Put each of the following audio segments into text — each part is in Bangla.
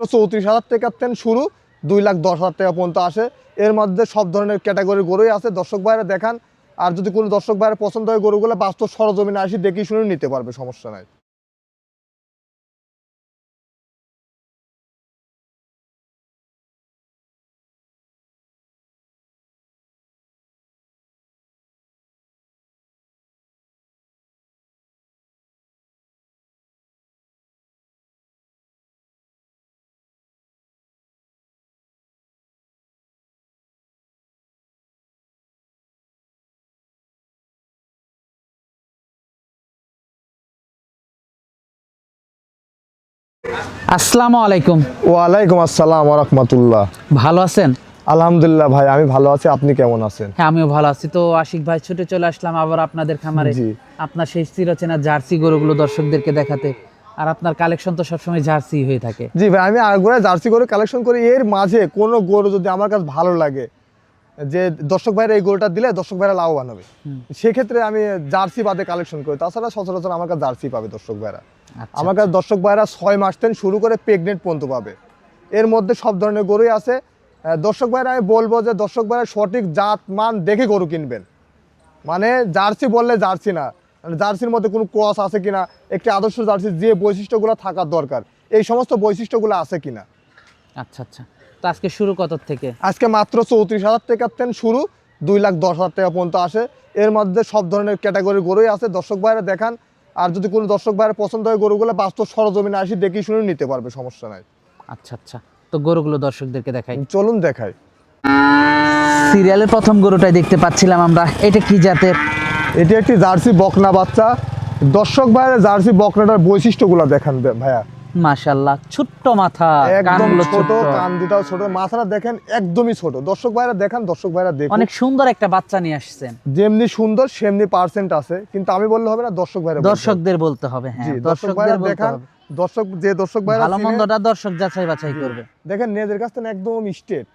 চৌত্রিশ হাজার টাকার থেকে শুরু? দুই লাখ দশ হাজার টাকা পর্যন্ত আসে। এর মধ্যে সব ধরনের ক্যাটাগরির গরুই আছে। দর্শক ভাইরা দেখান। আর যদি কোনো দর্শক ভাইয়ের পছন্দ হয় গরুগুলো, বাস্তব সরজমিনে আসি দেখি শুনে নিতে পারবে, সমস্যা নাই। আসসালামু আলাইকুম ওয়ালাইকুম আসসালাম রহমতুল্লাহ। ভালো আছেন? আলহামদুলিল্লাহ ভাই আমি ভালো আছি। আপনি কেমন আছেন? হ্যাঁ আমিও ভালো আছি। তো আশিক ভাই ছুটে চলে আসলাম আবার আপনাদের খামারে। আপনার সেই চিরচেনা জার্সি গরুগুলো দর্শকদেরকে দেখাতে। আর আপনার কালেকশন তো সবসময় জার্সি হয়ে থাকে। জি ভাই আমি আগুড়া জার্সি করে কালেকশন করি। এর মাঝে কোনো গরু যদি আমার কাছে ভালো লাগে যে দর্শক ভাইরা এই গরুটা দিলে দর্শক ভাইরা লাভবান হবে। সেক্ষেত্রে আমি জার্সি বাদে কালেকশন করি। তাছাড়া সচরাচর আমার কাছে জার্সি পাবে দর্শক ভাইরা। আমার কাছে দর্শক ভাইরা ছয় মাস থেকে শুরু করে প্রেগনেন্ট পর্যন্ত পাবে। এর মধ্যে সব ধরনের গরুই আছে। দর্শক ভাইরা আমি বলব যে দর্শক ভাইরা সঠিক জাত মান দেখে গরু কিনবেন। মানে জার্সি বললে জার্সি না। মানে জার্সির মধ্যে কোনো ক্রস আছে কিনা একটি আদর্শ জার্সি যে বৈশিষ্ট্যগুলো থাকার দরকার এই সমস্ত বৈশিষ্ট্যগুলো আছে কিনা। আচ্ছা আচ্ছা। তো আজকে শুরু কত থেকে? আজকে মাত্র চৌত্রিশ হাজার টাকা থেকে শুরু দুই লাখ দশ হাজার টাকা পর্যন্ত আসে। এর মধ্যে সব ধরনের ক্যাটাগরির গরুই আছে। দর্শক ভাইরা দেখান আর যদি কোনো দর্শক ভাইয়ের পছন্দ হয় গরুগুলো বাস্তব সরজমিনে আসি দেখি শুনে নিতে পারবে সমস্যা নাই। আচ্ছা আচ্ছা। তো গরুগুলো দর্শকদেরকে দেখাই। চলুন দেখাই। সিরিয়ালের প্রথম গরুটাই দেখতে পাচ্ছিলাম আমরা। এটা কি জাতের? এটি একটি জার্সি বকনা বাচ্চা। দর্শক ভাইয়ের জার্সি বকনাটার বৈশিষ্ট্যগুলো দেখান ভাইয়া। মাশাল্লাহ ছোট্ট মাথা একদম ছোট কান দুটাও ছোট মাথাটা দেখেন একদমই ছোট। দর্শক ভাইরা দেখান দর্শক ভাইরা দেখুন অনেক সুন্দর একটা বাচ্চা নিয়ে আসছেন। যেমনি সুন্দর সেমনি পার্সেন্ট আছে কিন্তু আমি বললে হবে না দর্শক ভাইরা দর্শকদের বলতে হবে হ্যাঁ দর্শকদের দেখান দর্শক যে দর্শক ভাইরা ভালো মন্দটা দর্শক যাচাই বাছাই করবে। দেখেন নেদের কাছ থেকে একদম স্টেট।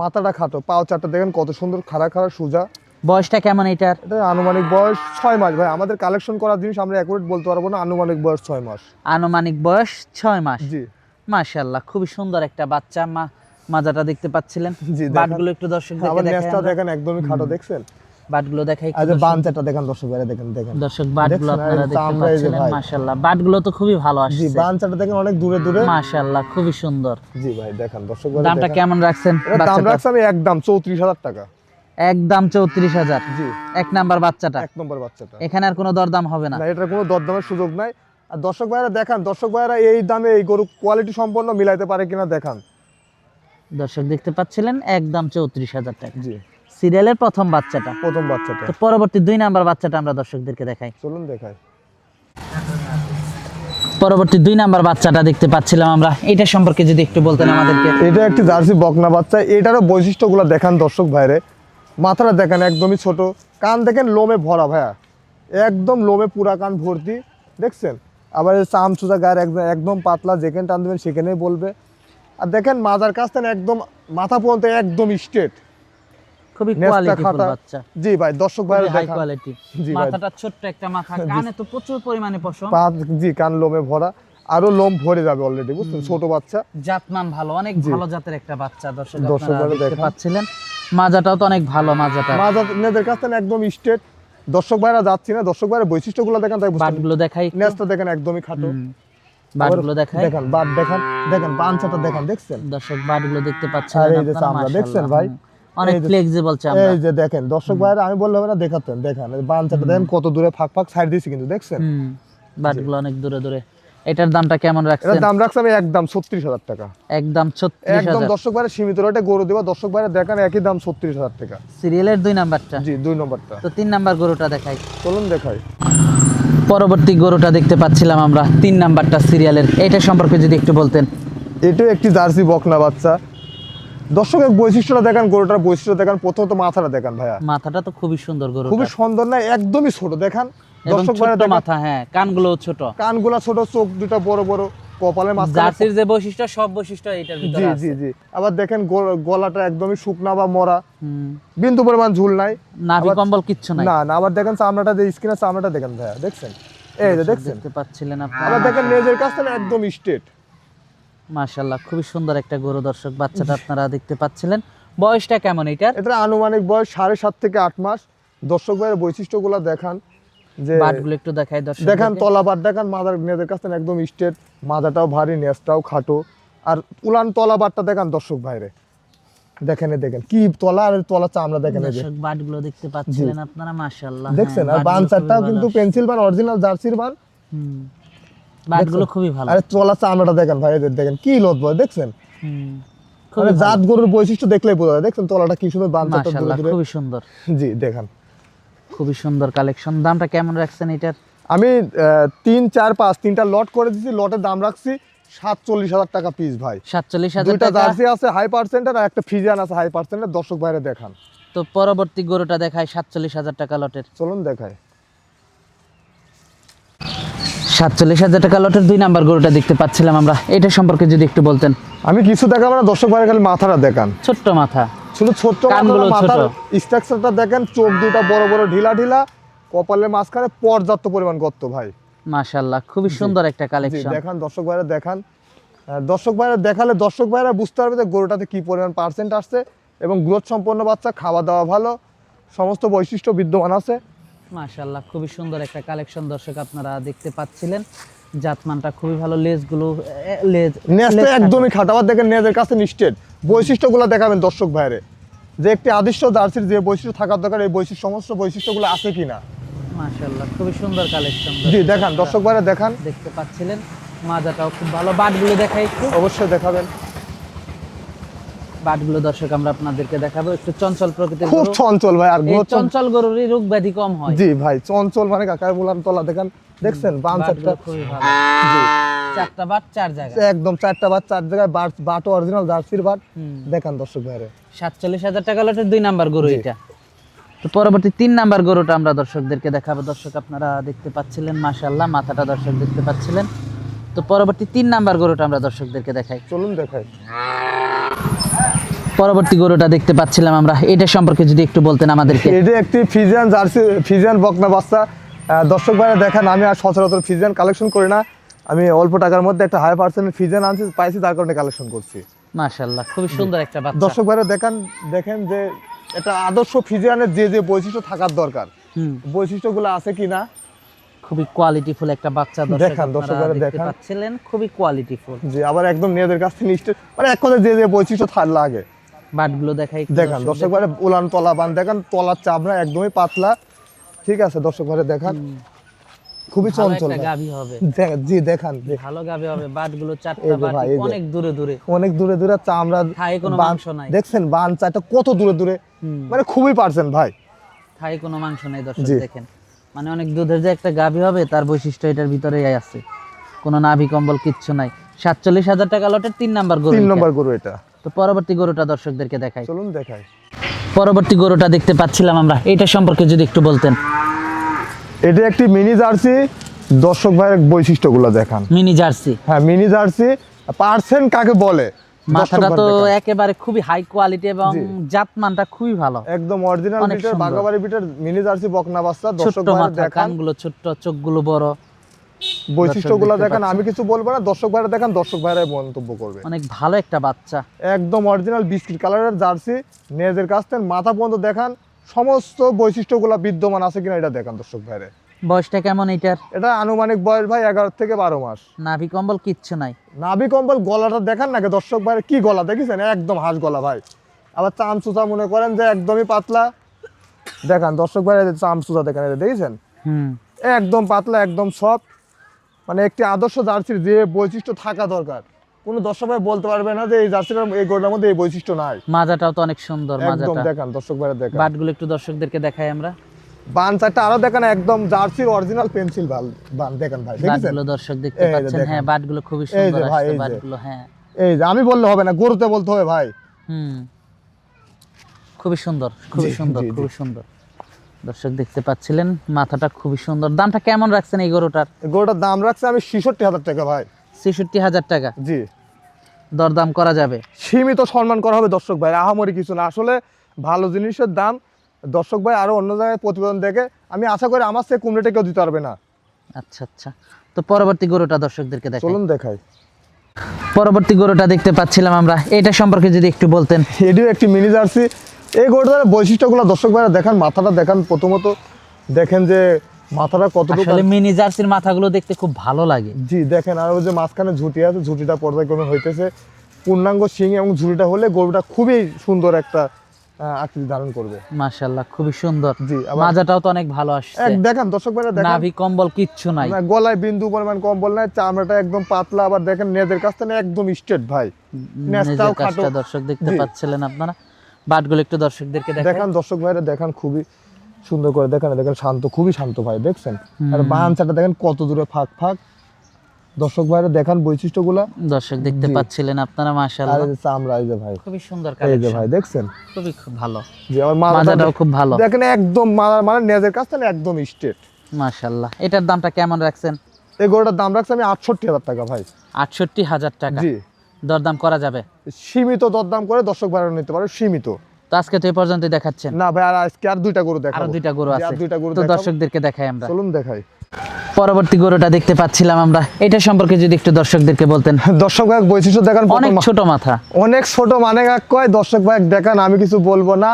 মাথাটা খাটো পাও চারটা দেখেন কত সুন্দর খাড়া খাড়া সোজা। বয়সটা কেমন এটার? আনুমানিক বয়স ছয় মাস। ভাই আমাদের কালেকশন করার জিনিস আমরা অ্যাকুরেট বলতে পারব না আনুমানিক বয়স ছয় মাস। আনুমানিক বয়স ছয় মাস? জি। মাশাল্লাহ খুবই সুন্দর একটা বাচ্চা মা মাজাটা দেখতে পাচ্ছিলেন। জি, দেখেন। বাটগুলো একটু দর্শক নেসটা আমরা। দেখেন একদমই খাটো দেখছেন? বাটগুলো দেখাই একটু আর যে দেখেন দর্শক ভাইরা দেখেন দেখেন। দর্শক বাটগুলো আপনারা দেখতে ভাই। মাশাল্লাহ বাটগুলো তো খুবই ভালো জি আসছে। বাঞ্চাটা দেখেন অনেক দূরে দূরে। মাশাল্লাহ খুবই সুন্দর। জি ভাই দেখেন দর্শক ভাইরা দামটা কেমন রাখছেন দাম রাখছি আমি একদম চৌত্রিশ হাজার টাকা। একদম চৌত্রিশ হাজার। জি। এক নাম্বার বাচ্চাটা। এক নম্বর বাচ্চাটা। এখানে আর কোনো দরদাম হবে না। না এটার কোনো দরদামের সুযোগ নাই। আর দর্শক ভাইরা দেখান দর্শক ভাইরা এই দামে এই গরু কোয়ালিটি সম্পন্ন মিলাইতে পারে কিনা দেখান। দর্শক দেখতে পাচ্ছিলেন একদম চৌত্রিশ হাজার টাকা। জি। সিরিয়ালের প্রথম বাচ্চাটা। প্রথম বাচ্চাটা। পরবর্তী দুই নাম্বার বাচ্চাটা আমরা দর্শকদেরকে দেখাই। চলুন দেখাই। পরবর্তী দুই নাম্বার বাচ্চাটা দেখতে পাচ্ছিলাম আমরা। এটা সম্পর্কে যদি একটু বলতেন আমাদেরকে। এটা একটি জার্সি বকনা বাচ্চা। এটারও বৈশিষ্ট্যগুলো দেখান দর্শক ভাইরে। মাথাটা দেখেন একদমই ছোট। কান দেখেন লোমে ভরা ভাইয়া। একদম লোমে পুরা কান ভর্তি দেখছেন? আবার এই চাম চুজা গায়ের একদম একদম পাতলা যেখানে টান দেবেন সেখানেই বলবে। আর দেখেন মাজার কাছ থেকে একদম মাথা পর্যন্ত একদম স্ট্রেট খুবই কোয়ালিটিফুল বাচ্চা। জি ভাই দর্শক ভাইরা হাই কোয়ালিটি মাথাটা ছোট্ট একটা মাথা কানে তো প্রচুর পরিমাণে পশম। জি কান লোমে ভরা। আরও লোম ভরে যাবে অলরেডি বুঝছেন? ছোট বাচ্চা। জাতমান ভালো অনেক ভালো জাতের একটা বাচ্চা দর্শক দর্শক আপনারা দেখতে পাচ্ছিলেন। মাজাটাও তো অনেক ভালো মাজাটা মাজা নেদের কাছ একদম স্ট্রেট দর্শক ভাইরা যাচ্ছি না দর্শক ভাইরা বৈশিষ্ট্যগুলো দেখেন তাই বুঝতে বাটগুলো দেখাই। নেসটা দেখেন একদমই খাটো। বাটগুলো দেখাই। দেখেন বাট দেখেন দেখেন পাঞ্চাটা দেখেন দেখছেন? দর্শক বাটগুলো দেখতে পাচ্ছেন এই যে চামড়া, দেখছেন ভাই? অনেক ফ্লেক্সিবল চামড়া। এই যে দেখেন দর্শক ভাইরা আমি বললাম না দেখাতেন দেখেন। বাঞ্চাটা দেখেন কত দূরে ফাঁক ফাঁক সাইড দিয়েছি কিন্তু দেখছেন? বাটগুলো অনেক দূরে দূরে। এটার দামটা কেমন এটার রাখছেন দাম রাখছি আমি একদম ছত্রিশ হাজার টাকা। একদম ছত্রিশ একদম হাজার। দর্শক ভাইরা সীমিত রেটে গরু দেবা দর্শক ভাইরা দেখেন একই দাম ছত্রিশ হাজার টাকা। সিরিয়ালের দুই নাম্বারটা? জি দুই নম্বরটা। তো তিন নাম্বার গরুটা দেখাই। চলুন দেখাই। পরবর্তী গরুটা দেখতে পাচ্ছিলাম আমরা তিন নাম্বারটা সিরিয়ালের। এটা সম্পর্কে যদি একটু বলতেন। এটাও একটি জার্সি বকনা বাচ্চা। দর্শকের বৈশিষ্ট্যটা দেখেন গরুটার বৈশিষ্ট্য দেখেন প্রথমত মাথাটা দেখেন ভাইয়া। মাথাটা তো খুবই সুন্দর গরু খুবই সুন্দর না একদমই ছোট। দেখেন এবং মাথা হ্যাঁ কানগুলো ছোট। কানগুলা ছোট চোখ দুটা বড় বড় কপালের মাঝখানে জার্সির যে বৈশিষ্ট্য সব বৈশিষ্ট্য এটার জি ভিতরে জি আছে। জি। আবার দেখেন গলাটা একদমই শুকনা বা মরা। বিন্দু পরিমাণ ঝুল নাই। নাভি কম্বল কিচ্ছু নাই। না না আবার দেখেন চামড়াটা যে স্কিনের চামড়াটা দেখেন ভাইয়া দেখছেন? এই যে দেখছেন? দেখতে পাচ্ছিলেন আপনারা। আবার দেখেন লেজের কাছ থেকে একদম স্ট্রেট মাশাল্লাহ খুবই সুন্দর একটা গরু দর্শক বাচ্চাটা আপনারা দেখতে পাচ্ছিলেন। বয়সটা কেমন এটার? এটা আনুমানিক বয়স সাড়ে সাত থেকে আট মাস। দর্শক ভাইয়ের বৈশিষ্ট্যগুলো দেখান। যে বাটগুলো একটু দেখাই দর্শক দেখান তলাবার দেখান মাদার মেয়েদের কাছে একদম স্টেট মাথাটাও ভারী নেসটাও খাটো। আর উলান তলাবারটা দেখান দর্শক ভাইরে। দেখেন দেখেন কি তলা আর তলা চামড়া দেখেন দর্শক বাটগুলো দেখতে পাচ্ছিলেন আপনারা দেখছেন হ্যাঁ, আর বান চারটাও কিন্তু পেন্সিল বান অরিজিনাল জার্সির বান। হুম। বাটগুলো খুবই ভালো। আর তলা চামড়াটা দেখেন ভাই দেখেন কি লোদ দেখছেন? হুম। মানে জাত গরুর বৈশিষ্ট্য দেখলেই বোঝা যায় দেখছেন? তলাটা কি সুন্দর বান চারটা খুবই সুন্দর। জি দেখান। খুবই সুন্দর কালেকশন দামটা কেমন রাখছেন এটার? আমি তিন চার পাঁচ তিনটা লট করে দিচ্ছি লটের দাম রাখছি সাতচল্লিশ হাজার টাকা পিস ভাই। সাতচল্লিশ হাজার টাকা। জার্সি আছে হাই পার্সেন্টের আর একটা ফিজিয়ান আছে হাই পার্সেন্টের দর্শক বাইরে দেখান। তো পরবর্তী গরুটা দেখায় সাতচল্লিশ হাজার টাকা লটের চলুন দেখায়। সাতচল্লিশ হাজার টাকা লটের দুই নাম্বার গরুটা দেখতে পাচ্ছিলাম আমরা। এটা সম্পর্কে যদি একটু বলতেন। আমি কিছু দেখাবো না দর্শক বাইরে খালি মাথাটা দেখান। ছোট্ট মাথা। শুধু ছোট্ট মাথার। স্ট্রাকচারটা দেখেন চোখ দুটো বড় বড় ঢিলা ঢিলা কপালের মাঝখানে পর্যাপ্ত পরিমাণ গর্ত ভাই। মাশাল্লাহ খুবই সুন্দর একটা কালেকশন দেখান দর্শক ভাইরা দেখান। দর্শক ভাইরা দেখালে দর্শক ভাইরা বুঝতে পারবে যে গরুটাতে কি পরিমাণ পার্সেন্ট আসছে এবং গ্রোথ সম্পন্ন বাচ্চা খাওয়া দাওয়া ভালো সমস্ত বৈশিষ্ট্য বিদ্যমান আছে। মাশাল্লাহ খুবই সুন্দর একটা কালেকশন দর্শক আপনারা দেখতে পাচ্ছিলেন। জাতমানটা খুবই ভালো লেজগুলো লেজ নেজটা একদমই খাটো। আবার দেখেন নেজের কাছে বৈশিষ্ট্যগুলো দেখাবেন দর্শক ভাইরে। যে একটি আদিষ্ট জার্সির যে বৈশিষ্ট্য থাকার দরকার এই বৈশিষ্ট্য সমস্ত বৈশিষ্ট্যগুলো আছে কিনা? মাশাল্লাহ খুবই সুন্দর কালেকশন জি দেখান দর্শক ভাইরা দেখান। দেখতে পাচ্ছিলেন মাজাটাও খুব ভালো। বাটগুলো দেখাই একটু। অবশ্যই দেখাবেন। বাটগুলো দর্শক আমরা আপনাদেরকে দেখাবো। একটু চঞ্চল প্রকৃতির খুব চঞ্চল ভাই আর চঞ্চল। গরুরই রোগ ব্যাধি কম হয়। জি ভাই চঞ্চল মানে কাকার বললাম তলা দেখেন। দেখছেন? বাম চারটা খুবই ভালো। জি। চারটা বাট চার জায়গায়। একদম চারটা বাট চার জায়গায় বাট বাট অরিজিনাল জার্সির বাট। দেখান দর্শক ভাইরে। সাতচল্লিশ হাজার টাকা লটের দুই নাম্বার গরু এটা। তো পরবর্তী তিন নাম্বার গরুটা আমরা দর্শকদেরকে দেখাবো। দর্শক আপনারা দেখতে পাচ্ছিলেন মাশাল্লাহ মাথাটা দর্শক দেখতে পাচ্ছিলেন। তো পরবর্তী তিন নাম্বার গরুটা আমরা দর্শকদেরকে দেখাই। চলুন দেখাই। পরবর্তী গরুটা দেখতে পাচ্ছিলাম আমরা। এটা সম্পর্কে যদি একটু বলতেন আমাদেরকে। এটা একটি ফিজিয়ান জার্সি ফিজিয়ান বকনা বাচ্চা দর্শক ভাইরা দেখেন আমি আর সচরাচর ফিজিয়ান কালেকশন করি না। আমি অল্প টাকার মধ্যে একটা হাই পার্সেন্টের ফিজিয়ান আনছি পাইছি তার কারণে কালেকশন করছি। মাশাল্লাহ খুবই সুন্দর একটা বাচ্চা। দর্শক ভাইরা দেখেন দেখেন যে এটা আদর্শ ফিজিয়ানের যে যে বৈশিষ্ট্য থাকার দরকার। বৈশিষ্ট্যগুলো আছে কিনা খুবই কোয়ালিটিফুল একটা বাচ্চা দর্শক দেখান, আপনারা দর্শকেরা দেখতে পাচ্ছিলেন খুবই কোয়ালিটিফুল যে আবার একদম নিজেদের কাছ থেকে নিশ্চিত মানে এক কথায় যে যে বৈশিষ্ট্য থার লাগে। বাটগুলো দেখাই দেখান দর্শক দর্শকদের। ভাইরা উলান তলা বান দেখান তলার চামড়া একদমই পাতলা। ঠিক আছে দর্শক ভাইরা দেখান খুবই চঞ্চল জি দেখান। ভালো গাভী হবে বাটগুলো চারটা বাট ভাই। অনেক দূরে দূরে। অনেক দূরে দূরে চামড়া থায়ে কোনো মাংস নাই। দেখছেন বান চাটা কত দূরে দূরে? মানে খুবই পারছেন ভাই। থাই কোনো মাংস নেই দর্শক দেখেন। মানে অনেক দুধের যে একটা গাভী হবে তার বৈশিষ্ট্য এটার ভিতরেই আছে। কোনো নাভি কম্বল কিচ্ছু নাই। সাতচল্লিশ হাজার টাকা লটের তিন নাম্বার গরু তিন। নম্বর গরু এটা। তো পরবর্তী গরুটা দর্শকদেরকে দেখাই। চলুন দেখাই। পরবর্তী গরুটা দেখতে পাচ্ছিলাম আমরা। এটা সম্পর্কে যদি একটু বলতেন। এটা একটি মিনি জার্সি। দর্শক ভাইয়ের বৈশিষ্ট্যগুলো দেখান। Mini jersey. হ্যাঁ মিনি জার্সি। পার্সেন্ট কাকে বলে? মাথাটা তো একেবারে খুবই হাই কোয়ালিটি এবং। জাতমানটা খুবই ভালো। একদম অরিজিনাল বিটের বাগাবাড়ি বিটের মিনি জার্সি বকনা বাচ্চা। ছোট্ট দর্শক ভাইয়ের দেখান। কানগুলো ছোট্ট চোখগুলো বড়। বৈশিষ্ট্যগুলো দেখান। আমি কিছু বলব না দর্শক ভাইরা দেখান দর্শক ভাইরাই মন্তব্য করবে। অনেক ভালো একটা বাচ্চা। একদম অরিজিনাল বিস্কিট কালারের জার্সি নেজের কাছ থেকে মাথা পর্যন্ত দেখান সমস্ত বৈশিষ্ট্যগুলো বিদ্যমান আছে কিনা এটা দেখান দর্শক ভাইরে। বয়সটা কেমন এটার? এটা আনুমানিক বয়স ভাই এগারো থেকে বারো মাস। নাভি কম্বল কিচ্ছু নাই। নাভি কম্বল গলাটা দেখান নাকি দর্শক ভাইরে কি গলা দেখেছেন? একদম হাঁস গলা ভাই। আবার চাম চুচা মনে করেন যে একদমই পাতলা। দেখান দর্শক ভাই চাম চুচা দেখেন যে দেখেছেন? হুম। একদম পাতলা একদম সফট মানে একটি আদর্শ জার্সির যে বৈশিষ্ট্য থাকা দরকার। কোনো দর্শক ভাই বলতে পারবে না যে এই জার্সির এই গরুটার মধ্যে এই বৈশিষ্ট্য নাই। মাজাটাও তো অনেক সুন্দর একদম দেখান দর্শক ভাইরা দেখান। বাটগুলো একটু দর্শকদেরকে দেখাই আমরা। বান চারটা আরও দেখেন একদম জার্সির অরিজিনাল পেন্সিল বাল বান দেখেন ভাই বাটগুলো দর্শক দেখতে পাচ্ছেন হ্যাঁ বাটগুলো খুবই সুন্দর আসছে বাটগুলো হ্যাঁ। এই যে আমি বললে হবে না গরুতে বলতে হবে ভাই। হুম। খুবই সুন্দর খুবই সুন্দর। খুবই সুন্দর। দর্শক দেখতে পাচ্ছিলেন মাথাটা খুবই সুন্দর। দামটা কেমন রাখছেন এই গরুটার? গরুটার দাম রাখছে আমি ছেষট্টি হাজার টাকা ভাই। ছেষট্টি হাজার টাকা? জি। দরদাম করা যাবে? সীমিত সম্মান করা হবে দর্শক ভাই আহামরি কিছু না। আসলে ভালো জিনিসের দাম দর্শক ভাই আরও অন্য জায়গায় প্রতিবেদন দেখে আমি আশা করি আমার সে কুমড়েটা কেউ দিতে পারবে না। আচ্ছা আচ্ছা। তো পরবর্তী গরুটা দর্শকদেরকে দেখাই। চলুন দেখাই। পরবর্তী গরুটা দেখতে পাচ্ছিলাম আমরা। এটা সম্পর্কে যদি একটু বলতেন। এটিও একটি মিনি জার্সি এই গরুটার বৈশিষ্ট্যগুলো দর্শক ভাইরা দেখান মাথাটা দেখান প্রথমত দেখেন যে মাথাটা কতটুকু আসলে মিনি জার্সির মাথাগুলো দেখতে খুব ভালো লাগে। জি দেখেন আর ওই যে মাঝখানে ঝুঁটি আছে ঝুঁটিটা পর্যায়ক্রমে হইতেছে। পূর্ণাঙ্গ শিং এবং ঝুঁটিটা হলে গরুটা খুবই সুন্দর একটা আকৃতি ধারণ করবে। মাশাল্লাহ খুবই সুন্দর। জি মাজাটাও তো অনেক ভালো আসছে। এক দেখান দর্শক ভাইরা দেখান। নাভি কম্বল কিচ্ছু নাই। গলায় বিন্দু পরিমাণ কম্বল নাই চামড়াটা একদম পাতলা আবার দেখেন নেদের কাছ থেকে একদম স্ট্রেট ভাই। নেজটাও খাটো। দর্শক দেখতে জি। পাচ্ছিলেন আপনারা। বাটগুলো একটু দর্শকদেরকে দেখেন। দর্শক ভাইরা দেখান খুবই সুন্দর করে দেখেন দেখেন শান্ত খুবই শান্ত ভাই দেখছেন? আর বাহানচাটা দেখেন কত দূরে ফাঁক ফাঁক। দর্শক ভাইরা দেখান বৈশিষ্ট্যগুলা। দর্শক দেখতে পাচ্ছিলেন আপনারা মাশাআল্লাহ। যে চামড়া এই যে ভাই। খুবই সুন্দর এই যে ভাই দেখছেন? খুবই খুব ভালো। যে আমার মাজাটাও খুব ভালো। দেখেন একদম মানে নেজের কাছ থেকে একদম স্ট্রেট মাশাআল্লাহ। এটার দামটা কেমন রাখছেন? এই গরুটার দাম রাখছি আমি আটষট্টি হাজার টাকা ভাই। আটষট্টি হাজার টাকা। জি। দরদাম করা যাবে? সীমিত দরদাম করে দর্শক ভাইরা নিতে পারে সীমিত। তো আজকে তো এই পর্যন্ত দেখাচ্ছেন। না ভাই আর আজকে আর দুইটা গরু দেখাবো। আরও দুইটা গরু আছে। দুইটা গরু তো দর্শকদেরকে দেখাই আমরা। চলুন দেখাই। পরবর্তী গরুটা দেখতে পাচ্ছিলাম আমরা। এটা সম্পর্কে যদি একটু দর্শকদেরকে বলতেন। দর্শক ভাই বৈশিষ্ট্য দেখান অনেক ছোট মাথা। অনেক ছোট মানে কয় দর্শক ভাই দেখান আমি কিছু বলব না।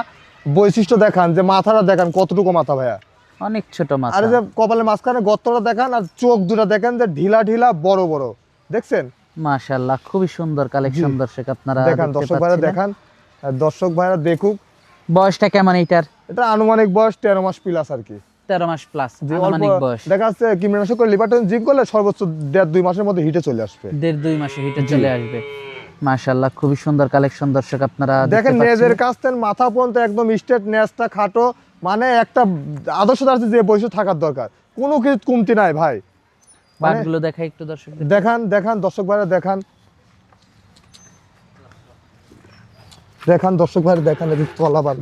বৈশিষ্ট্য দেখান যে মাথাটা দেখান কতটুকু মাথা ভাইয়া। অনেক ছোট মাথা। আর যে কপালের মাঝখানে গর্তটা দেখান আর চোখ দুটা দেখেন যে ঢিলা ঢিলা বড় বড়। দেখছেন? মাশাআল্লাহ খুবই সুন্দর কালেকশন দর্শক আপনারা দেখান দর্শক ভাইরা। দেখান। দর্শক ভাইরা দেখুক। বয়সটা কেমন এইটার? এটা আনুমানিক বয়স তেরো মাস প্লাস আর কি। তেরো মাস প্লাস আনুমানিক বয়স। দেখা যাচ্ছে কীটনাশক করে করলে সর্বোচ্চ দেড় দুই মাসের মধ্যে হিটে চলে আসবে। দেড় দুই মাসে হিটে চলে আসবে। মাশাআল্লাহ খুবই সুন্দর কালেকশন দর্শক আপনারা দেখেন। নেজের কাছ থেকে মাথা পর্যন্ত একদম স্ট্রেট নেজটা খাটো। মানে একটা আদর্শ যে বয়সে থাকার দরকার। কোনো কিছু কমতি নাই ভাই। মানে বাটগুলো দেখাই একটু দর্শক দেখান দেখান দর্শক ভাইরা দেখান। দেখান দর্শক ভাইরা দেখান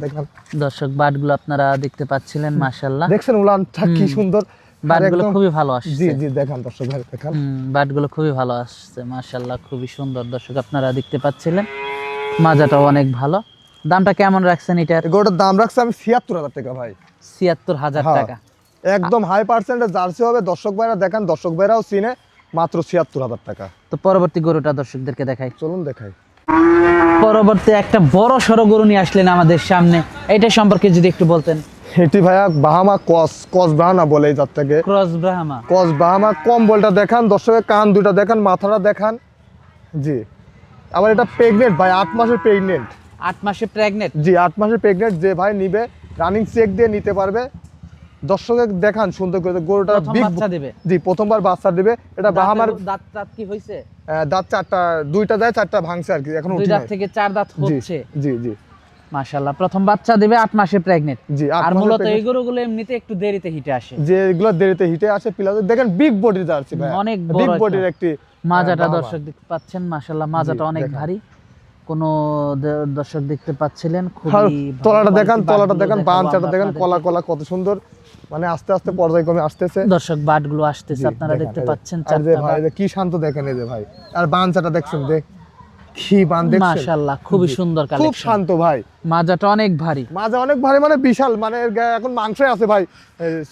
দেখান। দর্শক বাটগুলো আপনারা দেখতে পাচ্ছিলেন মাশাআল্লাহ। দেখছেন উলানটা কি সুন্দর। বাটগুলো খুবই ভালো আসছে। জি দেখান দর্শক ভাইরা দেখান। বাটগুলো খুবই ভালো আসছে মাশাআল্লাহ খুবই সুন্দর। দর্শক আপনারা দেখতে পাচ্ছিলেন মাজাটাও অনেক ভালো। দামটা কেমন রাখছেন এটার? এগুলোটার দাম রাখছে আমি ছিয়াত্তর হাজার টাকা ভাই। ছিয়াত্তর হাজার হ্যাঁ। টাকা। একদম হাই পার্সেন্টের জার্সি হবে। দর্শক ভাইরা দেখান দর্শক ভাইরাও চিনে। মাত্র ছিয়াত্তর হাজার টাকা। তো পরবর্তী গরুটা দর্শকদেরকে দেখাই। চলুন দেখাই। পরবর্তী একটা বড় সড়ো গরু নিয়ে আসলেন আমাদের সামনে। এটা সম্পর্কে যদি একটু বলতেন। এটি ভাইয়া বাহামা কস কস বাহানা বলে এই জাতটাকে ক্রস ব্রাহ্মা কস বাহামা কম্বলটা দেখান দর্শকের কান দুইটা দেখান মাথাটা দেখান। জি। আবার এটা প্রেগনেন্ট ভাই আট মাসের প্রেগনেন্ট আট মাসে প্রেগনেন্ট জি আট মাসের প্রেগনেন্ট যে ভাই নিবে রানিং চেক দিয়ে নিতে পারবে। দর্শকের দেখান সুন্দর করে। গরুটা বাচ্চা দেবে। জি প্রথমবার বাচ্চা দিবে। এটা বাহামার দাঁত দাঁত কি হয়েছে দাঁত চারটা দুইটা দেয় চারটা ভাঙছে আর কি এখন দুই দাঁত থেকে চার দাঁত হচ্ছে। জি জি। মাশাআল্লাহ প্রথম বাচ্চা দেবে আট মাসে জি আর মূলত এই গরুগুলো এমনিতে একটু দেরিতে হিটে আসে। যে এগুলো দেরিতে হিটে আসে প্লাস দেখেন বিগ বডির জার্সি ভাই অনেক বিগ বডির একটি। মাজাটা দর্শক দেখতে পাচ্ছেন মাশাআল্লাহ মাজাটা অনেক। ভারী। কোন দর্শক দেখতে পাচ্ছিলেন খুবই ভালো তলাটা দেখান তলাটা দেখান দেখাবো দেখেন কলা কলা কত সুন্দর। মানে আস্তে আস্তে পর্যায়ক্রমে আসতেছে। দর্শক বাটগুলো আসতেছে আপনারা দেখতে পাচ্ছেন চারটা কি শান্ত দেখেন এই যে ভাই। আর বাঞ্চাটা দেখছেন দেখ কি বান দেখছেন। মাশাআল্লাহ সুন্দর খুব শান্ত ভাই। মাজাটা অনেক ভারী। মাঝে অনেক ভারী মানে বিশাল মানে এর গায়ে এখন মাংসই আছে ভাই।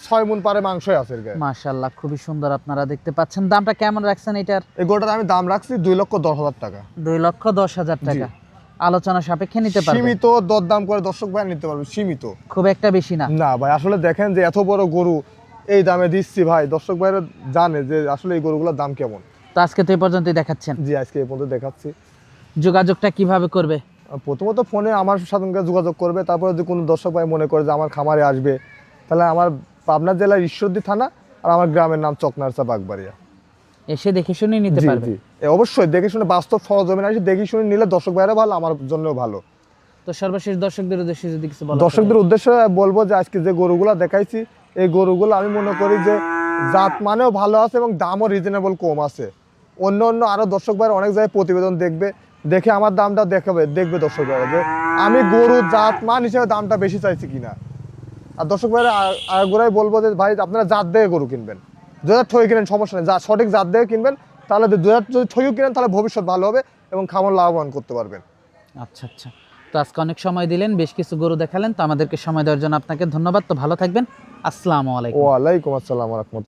ছয় মন পারে মাংসই আছে এর গায়ে। মাশাআল্লাহ খুবই সুন্দর আপনারা দেখতে পাচ্ছেন। দামটা কেমন রাখছেন এটার এই গোটার আমি দাম রাখছি দুই লক্ষ দশ হাজার টাকা। দুই লক্ষ দশ হাজার টাকা। আলোচনা সাপেক্ষে নিতে পারবেন সীমিত দরদাম করে দর্শক ভাই নিতে পারবে সীমিত। খুব একটা বেশি না। না ভাই আসলে দেখেন যে এত বড় গরু এই দামে দিচ্ছি ভাই দর্শক ভাইরা জানে যে আসলে এই গরুগুলোর দাম কেমন। তো আজকে তো এই পর্যন্তই দেখাচ্ছেন। জি আজকে এই পর্যন্ত দেখাচ্ছি। যোগাযোগটা কীভাবে করবে? প্রথমত ফোনে আমার সাথে যোগাযোগ করবে তারপরে যদি কোনো দর্শক ভাই মনে করে যে আমার খামারে আসবে তাহলে আমার পাবনা জেলার ঈশ্বরদী থানা আর আমার গ্রামের নাম চকনারসা বাগবাড়িয়া। এসে দেখে শুনে নিতে পারবে। অবশ্যই দেখে শুনে বাস্তব সরজমিন আসে দেখে শুনে নিলে দর্শক ভাইরা ভালো আমার জন্যও ভালো। তো সর্বশেষ দর্শকদের উদ্দেশ্যে যদি কিছু বলা দর্শকদের উদ্দেশ্যে বলব যে আজকে যে গরুগুলো দেখাইছি এই গরুগুলো আমি মনে করি যে জাত মানেও ভালো আছে এবং দামও রিজনেবল কম আছে। অন্য অন্য আরও দর্শক ভাইরা অনেক জায়গায় প্রতিবেদন দেখবে দেখে আমার দামটা দেখাবে দেখবে দর্শক ভাইরা যে আমি গরু জাত মান হিসেবে দামটা বেশি চাইছি কিনা। আর দর্শক ভাইরা আরেকগুলাই বলব যে ভাই আপনারা জাত দেখে গরু কিনবেন। দু হাজার থই কিনেন সমস্যা নেই। যা সঠিক জাত দিয়ে কিনবেন তাহলে দু হাজার যদি ঠইও কিনেন তাহলে ভবিষ্যৎ ভালো হবে এবং খামার লাভবান করতে পারবেন। আচ্ছা আচ্ছা। তো আজকে অনেক সময় দিলেন বেশ কিছু গরু দেখালেন তো আমাদেরকে সময় দেওয়ার জন্য আপনাকে ধন্যবাদ। তো ভালো থাকবেন। আসসালামু আলাইকুম। ওয়ালাইকুম আসসালাম রহমতুল্লাহ।